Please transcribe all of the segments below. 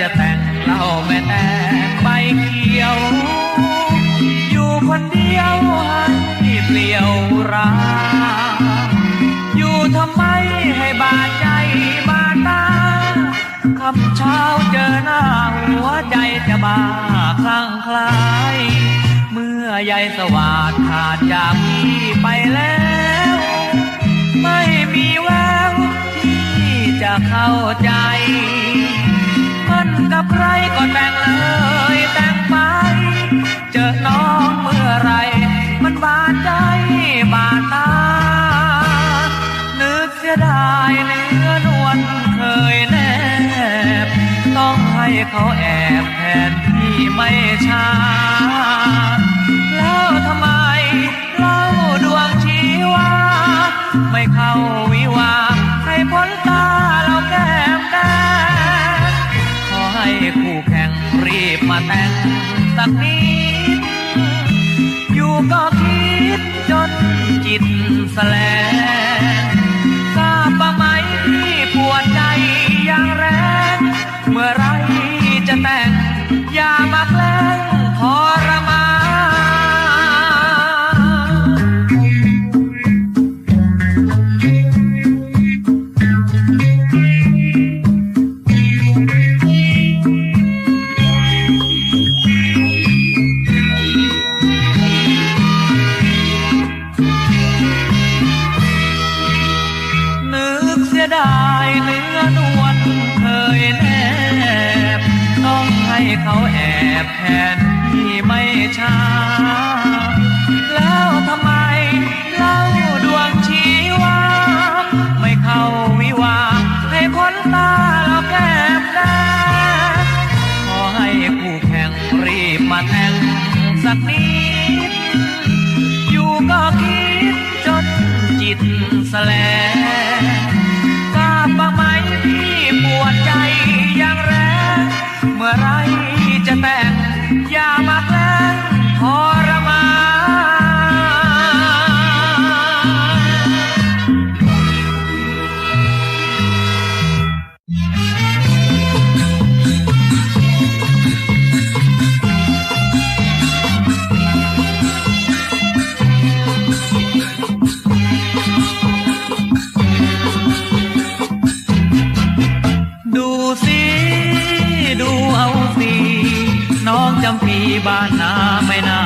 จะแต่งเล่าแม่แต่ใบเขียว อยู่คนเดียวให้เปลี่ยวราอยู่ทำไมให้บาดใจบาดตาคำเช้าเจอหน้าหัวใจจะบาคลั่งคลาย เมื่อยายสวาดขาดจากพี่ไปแล้ว ไม่มีแววที่จะเข้าใจ อน้องเมื่อไร มันบาดใจบาดตา นึกเสียดายเนื้อนวลเคยแนบ ต้องให้เขาแอบแทนที่ไม่ช้า แล้วทำไมเล่าดวงชีวา ไม่เข้าวิวาให้พ้นตาเราแก้มแดงขอให้คู่แข่งรีบมาแต่งสักนิด ก็คิดจนจิตแสลง ให้เขาแอบแทนที่ไม่ช้า แล้วทำไมเล่าดวงชีวา ไม่เข้าวิวา ให้คนตาเราแก้มแดงขอให้คู่แข่งรีบมาแต่งสักนิด อยู่ก็คิดจนจิตแสลง อ บ้านนาไม่น่า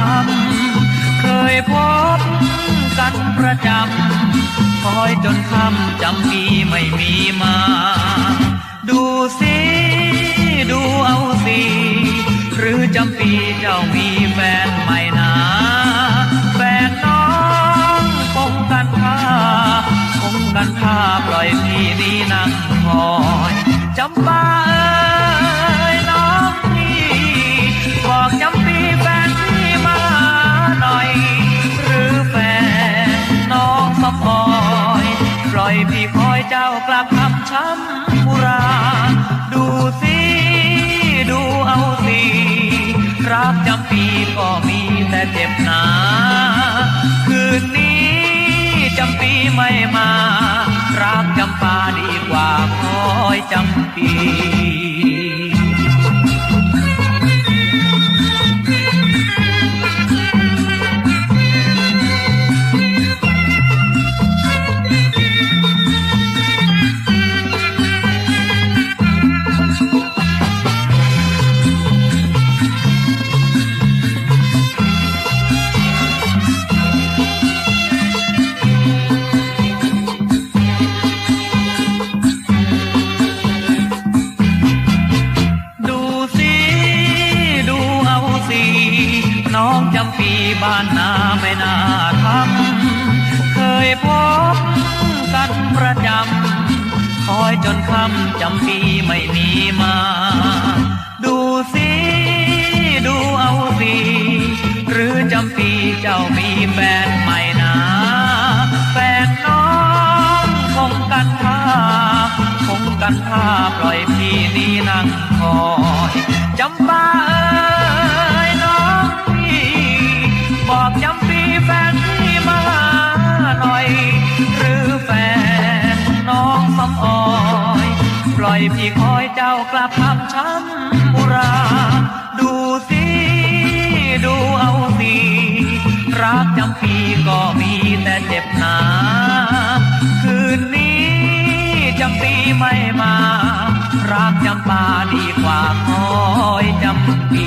ทำ เคยพบกันประจำ คอยจนค่ำจำปีไม่มีมา ดูสิ ดูเอาสิ หรือจำปีเจ้ามีแฟนใหม่นาแฟนน้องคงกันท่าคงกันท่าปล่อยพี่นี้นั่งคอยจำปา ล่อยพี่คอยเจ้ากลับคำช้ำบุรา ดูสิดูเอาสิรักจำปีก็มีแต่เจ็บหนา คืนนี้จำปีไม่มา รักจำปาดีกว่าคอยจำปี นาไม่น่าทำเคยพบกันประจำคอยจนค่ำจำปีไม่มีมา ดูสิดูเอาสิหรือจำปีเจ้ามีแฟนใหม่นาแฟนน้องคงกันท่าคงกันท่าปล่อยพี่นี้นั่งคอยจำปาเอ้ยน้อ บอกจำปีแฟนพี่มาหน่อย หรือแฟนน้องสมออย ปล่อยพี่คอยเจ้ากลับคำช้ำบุรา ดูสิ ดูเอาสิ รักจำปีก็มีแต่เจ็บหนาคืนนี้จำปีไม่มา รักจำปาดีกว่าคอยจำปี